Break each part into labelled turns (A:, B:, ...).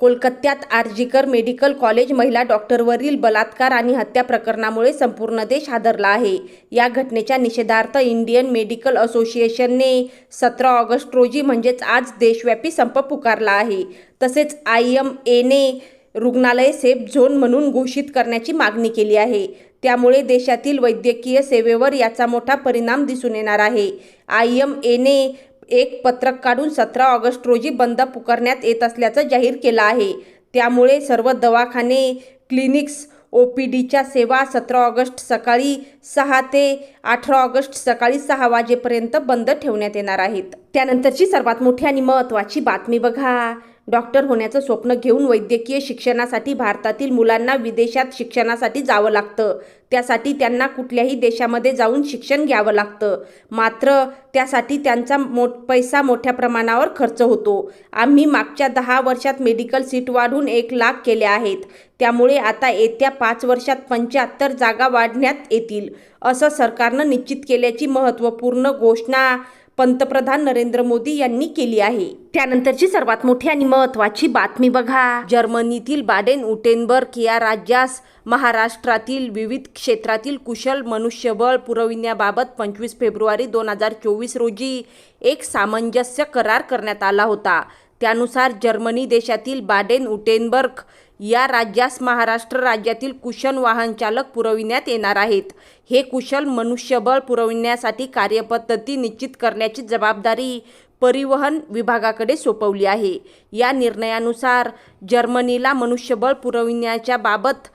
A: कोलकात्यात RG Kar medical college महिला डॉक्टरवरील बलात्कार आणि हत्या प्रकरणामुळे संपूर्ण देश हादरला आहे. या घटनेच्या निषेधार्थ इंडियन मेडिकल असोसिएशनने सतरा ऑगस्ट रोजी म्हणजेच आज देशव्यापी संप पुकारला आहे. तसेच आय एम एने रुग्णालय सेफ झोन म्हणून घोषित करण्याची मागणी केली आहे. त्यामुळे देशातील वैद्यकीय सेवेवर याचा मोठा परिणाम दिसून येणार आहे. आय एम एने एक पत्रक काढून सतरा ऑगस्ट रोजी बंद पुकारण्यात येत असल्याचं जाहीर केलं आहे. त्यामुळे सर्व दवाखाने क्लिनिक्स ओ पी डीच्या सेवा सतरा ऑगस्ट सकाळी सहा ते अठरा ऑगस्ट सकाळी सहा वाजेपर्यंत बंद ठेवण्यात येणार आहेत. त्यानंतरची सर्वात मोठी आणि महत्त्वाची बातमी बघा. डॉक्टर होण्याचं स्वप्न घेऊन वैद्यकीय शिक्षणासाठी भारतातील मुलांना विदेशात शिक्षणासाठी जावं लागतं. त्यासाठी त्यांना कुठल्याही देशामध्ये जाऊन शिक्षण घ्यावं लागतं. मात्र त्यासाठी त्यांचा मो पैसा मोठ्या प्रमाणावर खर्च होतो. आम्ही मागच्या दहा वर्षात मेडिकल सीट वाढून एक लाख केल्या आहेत. त्यामुळे आता येत्या पाच वर्षात पंच्याहत्तर जागा वाढण्यात येतील असं सरकारनं निश्चित केल्याची महत्त्वपूर्ण घोषणा पंतप्रधान नरेंद्र मोदी यांनी केली आहे. त्यानंतरची सर्वात मोठी आणि महत्वाची बातमी बघा. जर्मनीतील बाडेन उटेनबर्ग या राज्यास महाराष्ट्रातील विविध क्षेत्रातील कुशल मनुष्यबळ पुरविण्याबाबत पंचवीस फेब्रुवारी दोन हजार चोवीस रोजी एक सामंजस्य करार करण्यात आला होता. त्यानुसार जर्मनी देशातील बाडेन उटेनबर्ग या राज्यास महाराष्ट्र राज्यातील कुशल वाहनचालक पुरविण्यात येणार आहेत. हे कुशल मनुष्यबळ पुरविण्यासाठी कार्यपद्धती निश्चित करण्याची जबाबदारी परिवहन विभागाकडे सोपवली आहे. या निर्णयानुसार जर्मनीला मनुष्यबळ पुरविण्याच्या बाबत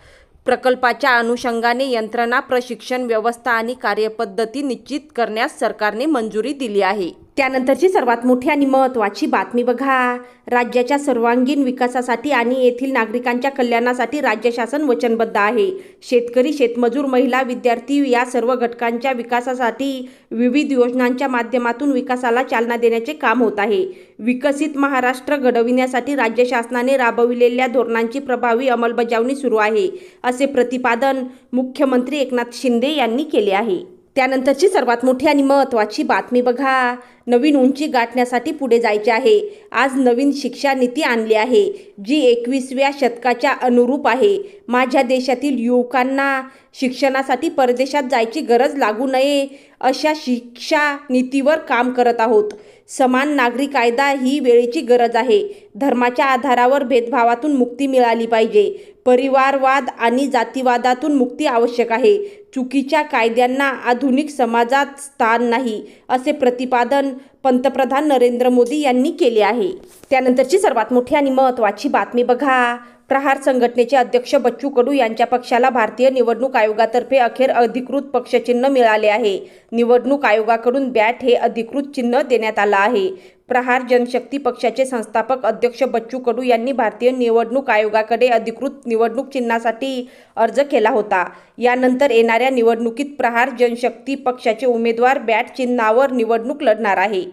A: प्रकल्पाच्या अनुषंगाने यंत्रणा प्रशिक्षण व्यवस्था आणि कार्यपद्धती निश्चित करण्यास सरकारने मंजुरी दिली आहे. त्यानंतरची सर्वात मोठी आणि महत्त्वाची बातमी बघा. राज्याच्या सर्वांगीण विकासासाठी आणि येथील नागरिकांच्या कल्याणासाठी राज्य शासन वचनबद्ध आहे. शेतकरी शेतमजूर महिला विद्यार्थी या सर्व घटकांच्या विकासासाठी विविध योजनांच्या माध्यमातून विकासाला चालना देण्याचे काम होत आहे. विकसित महाराष्ट्र घडविण्यासाठी राज्य शासनाने राबविलेल्या धोरणांची प्रभावी अंमलबजावणी सुरू आहे असे प्रतिपादन मुख्यमंत्री एकनाथ शिंदे यांनी केले आहे. त्यानंतरची सर्वात मोठी आणि महत्त्वाची बातमी बघा. नवीन उंची गाठण्यासाठी पुढे जायचे आहे. आज नवीन शिक्षा नीती आणली आहे जी एकवीसव्या शतकाच्या अनुरूप आहे. माझ्या देशातील युवकांना शिक्षणासाठी परदेशात जायची गरज लागू नये. अशा शिक्षा नीतीवर काम करत आहोत. समान नागरी कायदा ही वेळेची गरज आहे. धर्माच्या आधारावर भेदभावातून मुक्ती मिळाली पाहिजे. परिवारवाद आणि जातीवादातून मुक्ती आवश्यक आहे. चुकीच्या कायद्यांना आधुनिक समाजात स्थान नाही असे प्रतिपादन पंतप्रधान नरेंद्र मोदी यांनी केले आहे. त्यानंतरची सर्वात मोठी आणि महत्त्वाची बातमी बघा. प्रहार संघटनेचे अध्यक्ष बच्चू कडू यांच्या पक्षाला भारतीय निवडणूक आयोगातर्फे अखेर अधिकृत पक्षचिन्ह मिळाले आहे. निवडणूक आयोगाकडून बॅट हे अधिकृत चिन्ह देण्यात आलं आहे. प्रहार जनशक्ती पक्षाचे संस्थापक अध्यक्ष बच्चू कडू यांनी भारतीय निवडणूक आयोगाकडे अधिकृत निवडणूक चिन्हासाठी अर्ज केला होता. यानंतर येणाऱ्या निवडणुकीत प्रहार जनशक्ती पक्षाचे उमेदवार बॅट चिन्हावर निवडणूक लढणार आहे.